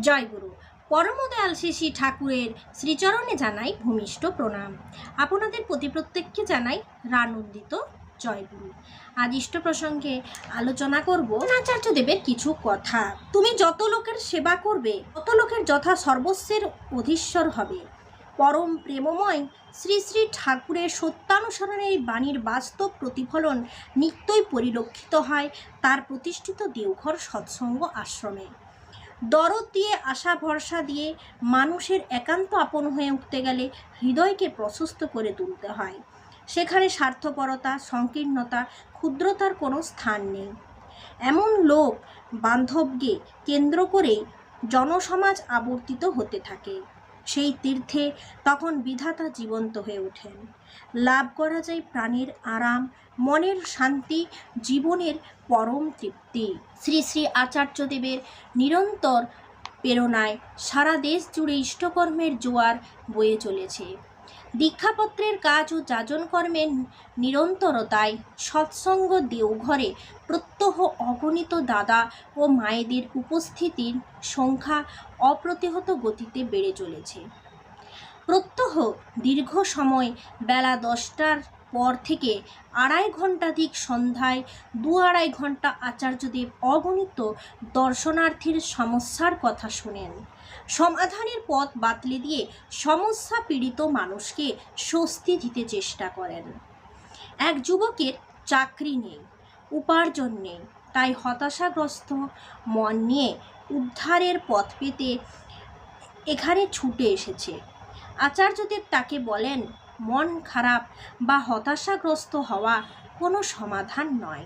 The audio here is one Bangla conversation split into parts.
জয় গুরু। পরমদয়াল শ্রী ঠাকুরের শ্রীচরণে জানাই ভূমিষ্ঠ প্রণাম। আপনাদের প্রতি প্রত্যেককে জানাই রানন্দিত জয় গুরু। আজ ইষ্ট প্রসঙ্গে আলোচনা করব আচার্য দেবের কিছু কথা। তুমি যত লোকের সেবা করবে, তত লোকের যথা সর্বস্বের অধীশ্বর হবে। পরম প্রেমময় শ্রী শ্রী ঠাকুরের সত্যানুসরণে এই বাণীর বাস্তব প্রতিফলন নিত্যই পরিলক্ষিত হয় তার প্রতিষ্ঠিত দেওঘর সৎসঙ্গ আশ্রমে। দরদ দিয়ে, আশা ভরসা দিয়ে মানুষের একান্ত আপন হয়ে উঠতে গেলে হৃদয়কে প্রশস্ত করে তুলতে হয়। সেখানে স্বার্থপরতা, সংকীর্ণতা, ক্ষুদ্রতার কোনো স্থান নেই। এমন লোক বান্ধবকে কেন্দ্র করে জনসমাজ আবর্তিত হতে থাকে। সেই তীর্থে তখন বিধাতা জীবন্ত হয়ে ওঠেন। লাভ করা যায় প্রাণের আরাম, মনের শান্তি, জীবনের পরম তৃপ্তি। শ্রী শ্রী আচার্যদেবের নিরন্তর প্রেরণায় সারা দেশ জুড়ে ইষ্টকর্মের জোয়ার বয়ে চলেছে। দীক্ষাপত্রের কাজ ও যাজনকর্মের নিরন্তরতায় সৎসঙ্গ দেওঘরে প্রত্যহ অগণিত দাদা ও মায়েদের উপস্থিতির সংখ্যা অপ্রতিহত গতিতে বেড়ে চলেছে। প্রত্যহ দীর্ঘ সময় বেলা দশটার পর থেকে আড়াই ঘন্টাধিক সন্ধ্যায় দু আড়াই ঘণ্টা আচার্যদেব অগণিত দর্শনার্থীর সমস্যার কথা শোনেন। সমাধানের পথ বাতলে দিয়ে সমস্যা পীড়িত মানুষকে স্বস্তি দিতে চেষ্টা করেন। এক যুবকের চাকরি নেই, উপার্জন নেই, তাই হতাশাগ্রস্ত মন নিয়ে উদ্ধারের পথ পেতে এখানে ছুটে এসেছে। আচার্যদেব তাকে বলেন মন খারাপ বা হতাশাগ্রস্ত হওয়া কোনো সমাধান নয়।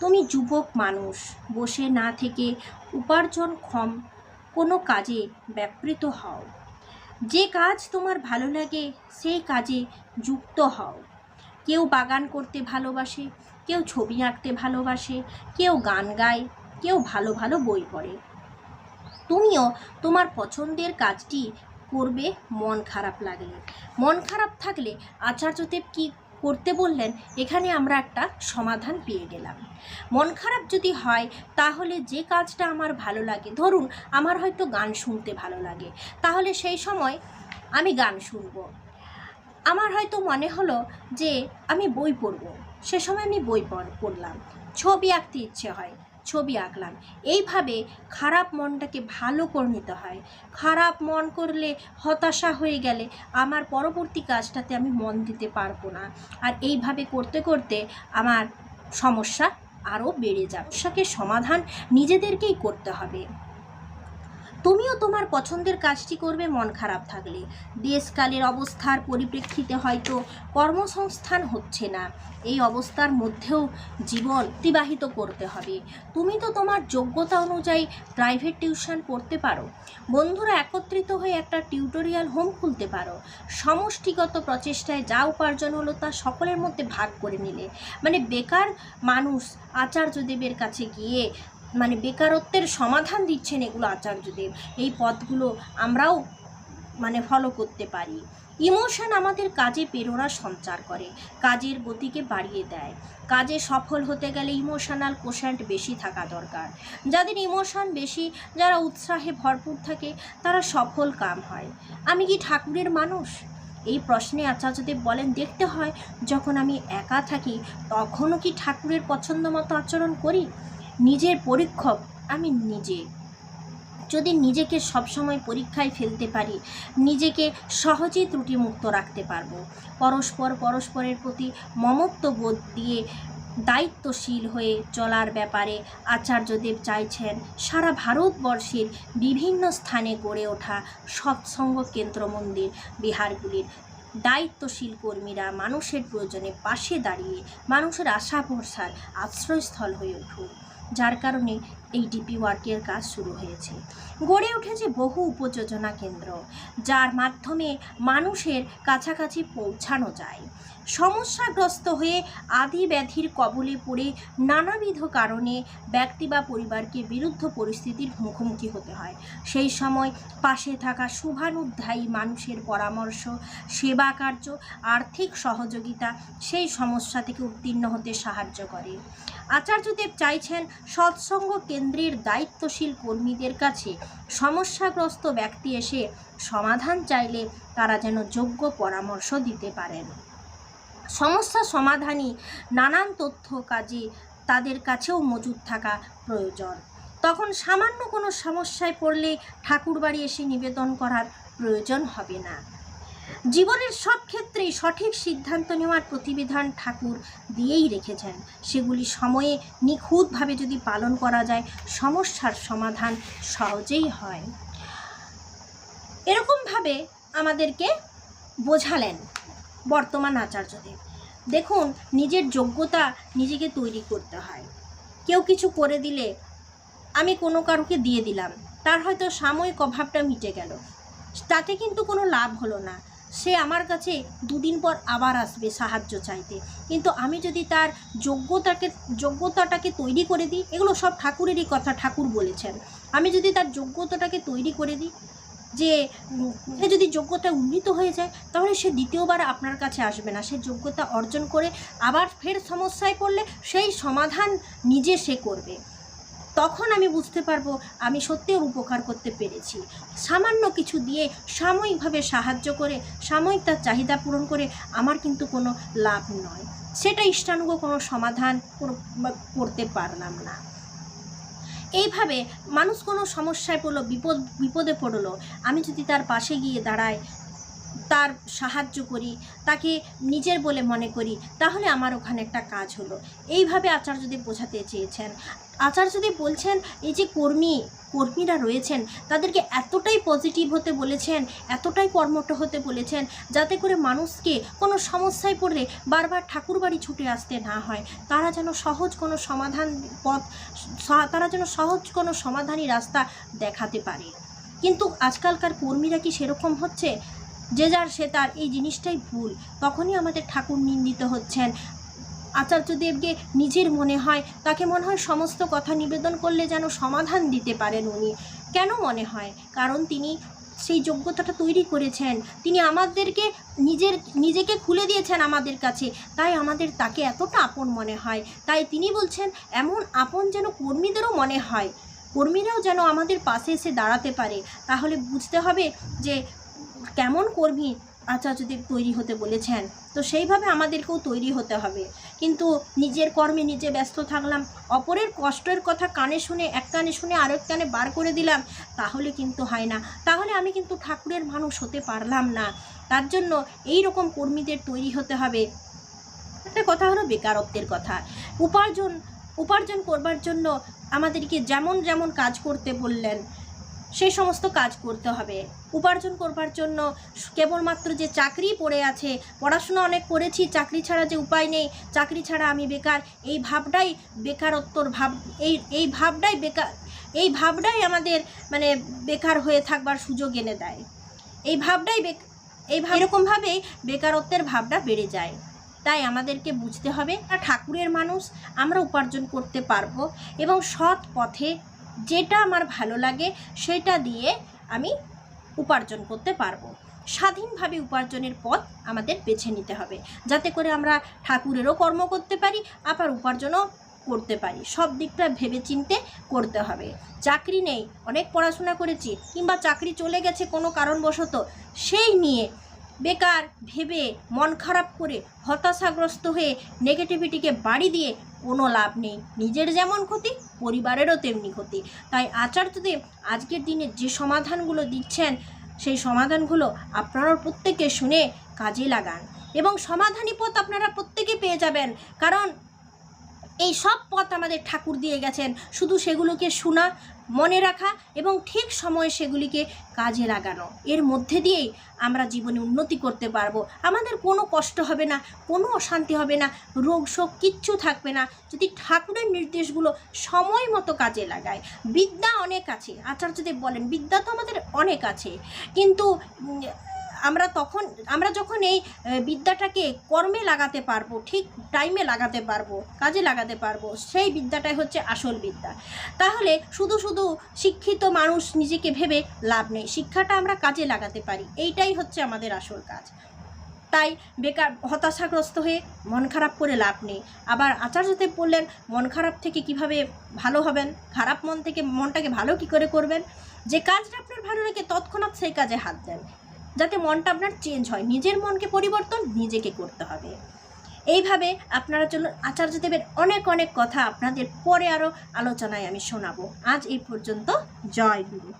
তুমি যুবক মানুষ, বসে না থেকে উপার্জনক্ষম কোনো কাজে ব্যাপৃত হও। যে কাজ তোমার ভালো লাগে, সেই কাজে যুক্ত হও। কেউ বাগান করতে ভালোবাসে, কেউ ছবি আঁকতে ভালোবাসে, কেউ গান গায়, কেউ ভালো ভালো বই পড়ে। তুমিও তোমার পছন্দের কাজটি করবে মন খারাপ লাগলে। মন খারাপ থাকলে আচার্যদেব কি করতে বললেন? এখানে আমরা একটা সমাধান পেয়ে গেলাম। মন খারাপ যদি হয়, তাহলে যে কাজটা আমার ভালো লাগে, ধরুন আমার হয়তো গান শুনতে ভালো লাগে, তাহলে সেই সময় আমি গান শুনব। আমার হয়তো মনে হলো যে আমি বই পড়ব। সে সময় আমি বই পড়- পড়লাম। ছবি আঁকতে ইচ্ছে হয়। ছবি আঁকলাম। এইভাবে খারাপ মনটাকে ভালো করে নিতে হয়। খারাপ মন করলে হতাশা হয়ে গেলে আমার পরবর্তী কাজটাতে আমি মন দিতে পারব না। আর এইভাবে করতে করতে আমার সমস্যা আরও বেড়ে যাবে। সমস্যাকে সমাধান নিজেদেরকেই করতে হবে। তুমিও তোমার পছন্দের কাজটি করবে, মন খারাপ থাকলে। দেশকালের অবস্থার পরিপ্রেক্ষিতে হয়তো কর্মসংস্থান হচ্ছে না। এই অবস্থার মধ্যেও জীবন অতিবাহিত করতে হবে। তুমি তো তোমার যোগ্যতা অনুযায়ী প্রাইভেট টিউশন পড়তে পারো। বন্ধুরা একত্রিত হয়ে একটা টিউটোরিয়াল হোম খুলতে পারো। সমষ্টিগত প্রচেষ্টায় যা উপার্জন হলো তা সকলের মধ্যে ভাগ করে নিলে। মানে বেকার মানুষ, আচার্যদেবের কাছে গিয়ে মানে বেকারত্বের সমাধান দিচ্ছেন এগুলো আচার্যদেব। এই পথগুলো আমরাও মানে ফলো করতে পারি। ইমোশন আমাদের কাজে প্রেরণা সঞ্চার করে, কাজের গতিকে বাড়িয়ে দেয়। কাজে সফল হতে গেলে ইমোশনাল কোশ্যান্ট বেশি থাকা দরকার। যাদের ইমোশন বেশি, যারা উৎসাহে ভরপুর থাকে, তারা সফল কাম হয়। আমি কি ঠাকুরের মানুষ? এই প্রশ্নে আচার্যদেব বলেন, দেখতে হয়, যখন আমি একা থাকি, তখনও কি ঠাকুরের পছন্দ মতো আচরণ করি? নিজের পরীক্ষক আমি নিজে। যদি নিজেকে সবসময় পরীক্ষায় ফেলতে পারি, নিজেকে সহজেই ত্রুটিমুক্ত রাখতে পারব। পরস্পর পরস্পরের প্রতি মমত্ব বোধ দিয়ে দায়িত্বশীল হয়ে চলার ব্যাপারে আচার্যদেব চাইছেন সারা ভারতবর্ষের বিভিন্ন স্থানে গড়ে ওঠা সৎসঙ্গ কেন্দ্র মন্দির বিহারগুলির। দায়িত্বশীল কর্মীরা মানুষের প্রয়োজনে পাশে দাঁড়িয়ে মানুষের আশা ভরসার আশ্রয়স্থল হয়ে উঠুক যার কারণে এই ডিপি ওয়ার্কের কাজ শুরু হয়েছে। গড়ে উঠেছে বহু উপযোজনা কেন্দ্র, যার মাধ্যমে মানুষের কাছাকাছি পৌঁছানো যায়। সমস্যাগ্রস্ত হয়ে আদি ব্যাধির কবলে পড়ে নানাবিধ কারণে ব্যক্তি বা পরিবারকে বিরুদ্ধ পরিস্থিতির মুখোমুখি হতে হয়। সেই সময় পাশে থাকা শুভানুধ্যায়ী মানুষের পরামর্শ, সেবা কার্য, আর্থিক সহযোগিতা সেই সমস্যা থেকে উত্তীর্ণ হতে সাহায্য করে। আচার্যদেব চাইছেন সৎসঙ্গ কেন্দ্র কেন্দ্রের দায়িত্বশীল কর্মীদের কাছে সমস্যাগ্রস্ত ব্যক্তি এসে সমাধান চাইলে তারা যেন যোগ্য পরামর্শ দিতে পারেন। সমস্যা সমাধানই নানান তথ্য কাজে তাদের কাছেও মজুদ থাকা প্রয়োজন। তখন সামান্য কোনো সমস্যায় পড়লে ঠাকুরবাড়ি এসে নিবেদন করার প্রয়োজন হবে না। জীবনের সব ক্ষেত্রেই সঠিক সিদ্ধান্ত নেওয়ার প্রতিবিধান ঠাকুর দিয়েই রেখেছেন। সেগুলি সময়ে নিখুঁতভাবে যদি পালন করা যায়, সমস্যার সমাধান সহজেই হয়। এরকমভাবে আমাদেরকে বোঝালেন বর্তমান আচার্যদেব। দেখুন, নিজের যোগ্যতা নিজেকে তৈরি করতে হয়। কেউ কিছু করে দিলে আমি কোনো কারোকে দিয়ে দিলাম, তার হয়তো সাময়িক অভাবটা মিটে গেল। তাতে কিন্তু কোনো লাভ হলো না। সে আমার কাছে দুদিন পর আবার আসবে সাহায্য চাইতে। কিন্তু আমি যদি তার যোগ্যতাকে, যোগ্যতাটাকে তৈরি করে দিই, এগুলো সব ঠাকুরেরই কথা, ঠাকুর বলেছেন। আমি যদি তার যোগ্যতাটাকে তৈরি করে দিই, যে, সে যদি যোগ্যতা উন্নীত হয়ে যায়, তাহলে সে দ্বিতীয়বার আপনার কাছে আসবে না। সে যোগ্যতা অর্জন করে আবার ফের সমস্যায় পড়লে সেই সমাধান নিজে সে করবে। তখন আমি বুঝতে পারব আমি সত্যি উপকার করতে পেরেছি। সামান্য কিছু দিয়ে সাময়িকভাবে সাহায্য করে, সাময়িক তার চাহিদা পূরণ করে আমার কিন্তু কোনো লাভ নয়। সেটা ইষ্টানুগ কোনো সমাধান করতে পারলাম না। এইভাবে মানুষ কোনো সমস্যায় পড়ল, বিপদ, বিপদে পড়ল, আমি যদি তার পাশে গিয়ে দাঁড়াই, তার সাহায্য করি, তাকে নিজের বলে মনে করি, তাহলে আমার ওখানে একটা কাজ হলো। এইভাবে আচার্যদেব বোঝাতে চেয়েছেন। আচার্যদেব বলছেন, এই যে কর্মী, কর্মীরা রয়েছেন, তাদেরকে এতটাই পজিটিভ হতে বলেছেন, এতটাই কর্মঠ হতে বলেছেন, যাতে করে মানুষকে কোনো সমস্যায় পড়লে বারবার ঠাকুর বাড়ি ছুটে আসতে না হয়। তারা যেন সহজ কোনো সমাধান পথ তারা যেন সহজ কোনো সমাধানী রাস্তা দেখাতে পারে। কিন্তু আজকালকার কর্মীরা কি সেরকম হচ্ছে? যে যার সে তার, এই জিনিসটাই ভুল। তখনই আমাদের ঠাকুর নিন্দিত হচ্ছেন। আচার্যদেবকে নিজের মনে হয়, তাকে মনে হয় সমস্ত কথা নিবেদন করলে যেন সমাধান দিতে পারেন উনি। কেন মনে হয়? কারণ তিনি সেই যোগ্যতাটা তৈরি করেছেন। তিনি আমাদেরকে নিজের, নিজেকে খুলে দিয়েছেন আমাদের কাছে। তাই আমাদের তাকে এতটা আপন মনে হয়। তাই তিনি বলছেন, এমন আপন যেন কর্মীদেরও মনে হয়। কর্মীরাও যেন আমাদের পাশে এসে দাঁড়াতে পারে। তাহলে বুঝতে হবে যে, কেমন কর্মী আচার্যদেব তৈরি হতে বলেছেন, তো সেইভাবে আমাদেরকেও তৈরি হতে হবে। কিন্তু নিজের কর্মে নিজে ব্যস্ত থাকলাম, অপরের কষ্টের কথা কানে শুনে, এক কানে শুনে আরেক কানে বার করে দিলাম, তাহলে কিন্তু হয় না। তাহলে আমি কিন্তু ঠাকুরের মানুষ হতে পারলাম না। তার জন্য এই রকম কর্মীদের তৈরি হতে হবে। একটা কথা হলো বেকারত্বের কথা। উপার্জন উপার্জন করবার জন্য আমাদেরকে যেমন যেমন কাজ করতে বললেন সেই সমস্ত কাজ করতে হবে। উপার্জন করবার জন্য কেবলমাত্র যে চাকরি পড়ে আছে, পড়াশোনা অনেক করেছি, চাকরি ছাড়া যে উপায় নেই, চাকরি ছাড়া আমি বেকার, এই ভাবটাই বেকারত্বর ভাব, এই এই ভাবটাই বেকার, এই ভাবটাই আমাদের মানে বেকার হয়ে থাকবার সুযোগ এনে দেয়। এই ভাবটাই এই ভাব, এরকমভাবেই বেকারত্বের ভাবটা বেড়ে যায়। তাই আমাদেরকে বুঝতে হবে ঠাকুরের মানুষ, আমরা উপার্জন করতে পারব এবং সৎ পথে যেটা আমার ভালো লাগে, সেটা দিয়ে আমি উপার্জন করতে পারব। স্বাধীনভাবে উপার্জনের পথ আমাদের বেছে নিতে হবে। যাতে করে আমরা ঠাকুরেরও কর্ম করতে পারি, আবার উপার্জনও করতে পারি। সব দিকটা ভেবে চিনতে করতে হবে। চাকরি নেই, অনেক পড়াশোনা করেছি, কিংবা চাকরি চলে গেছে কোনো কারণবশত, সেই নিয়ে বেকার, ভেবে, মন খারাপ করে, হতাশাগ্রস্ত হয়ে নেগেটিভিটিকে বাড়ি দিয়ে কোনো লাভ নেই। নিজের যেমন ক্ষতি, পরিবারেরও তেমনি ক্ষতি। তাই আচার্যদেব আজকের দিনে যে সমাধানগুলো দিচ্ছেন, সেই সমাধানগুলো আপনারা প্রত্যেকে শুনে কাজে লাগান। এবং সমাধানী পথ আপনারা প্রত্যেকে পেয়ে যাবেন। কারণ এই সব পথ আমাদের ঠাকুর দিয়ে গেছেন। শুধু সেগুলোকে শোনা, মনে রাখা এবং ঠিক সময়ে সেগুলিকে কাজে লাগানো। এর মধ্যে দিয়েই আমরা জীবনে উন্নতি করতে পারব। আমাদের কোনো কষ্ট হবে না, কোনো অশান্তি হবে না, রোগ শোক কিচ্ছু থাকবে না। যদি ঠাকুরের নির্দেশগুলো সময় মতো কাজে লাগায় বিদ্যা অনেক আছে। আচার্যদেব বলেন, বিদ্যা তো আমাদের অনেক আছে। কিন্তু আমরা তখন, আমরা যখন এই বিদ্যাটাকে কর্মে লাগাতে পারব, ঠিক টাইমে লাগাতে পারব, কাজে লাগাতে পারব, সেই বিদ্যাটাই হচ্ছে আসল বিদ্যা। তাহলে শুধু শুধু শিক্ষিত মানুষ নিজেকে ভেবে লাভ নেই, শিক্ষাটা আমরা কাজে লাগাতে পারি, এইটাই হচ্ছে আমাদের আসল কাজ। তাই বেকার, হতাশাগ্রস্ত হয়ে মন খারাপ করে লাভ নেই। আবার আচার্যদেব বললেন, মন খারাপ থেকে কীভাবে ভালো হবেন? খারাপ মন থেকে, মনটাকে ভালো কি করে করবেন? যে কাজটা আপনার ভালো লাগে, তৎক্ষণাৎ সেই কাজে হাত দেন। যাতে মনটা আপনার চেঞ্জ হয়। নিজের মনকে পরিবর্তন নিজেকে করতে হবে। এইভাবে আপনারা চলুন আচার্যদেবের অনেক অনেক কথা আপনাদের পরে আরও আলোচনায় আমি শোনাবো। আজ এই পর্যন্ত জয় গুরু।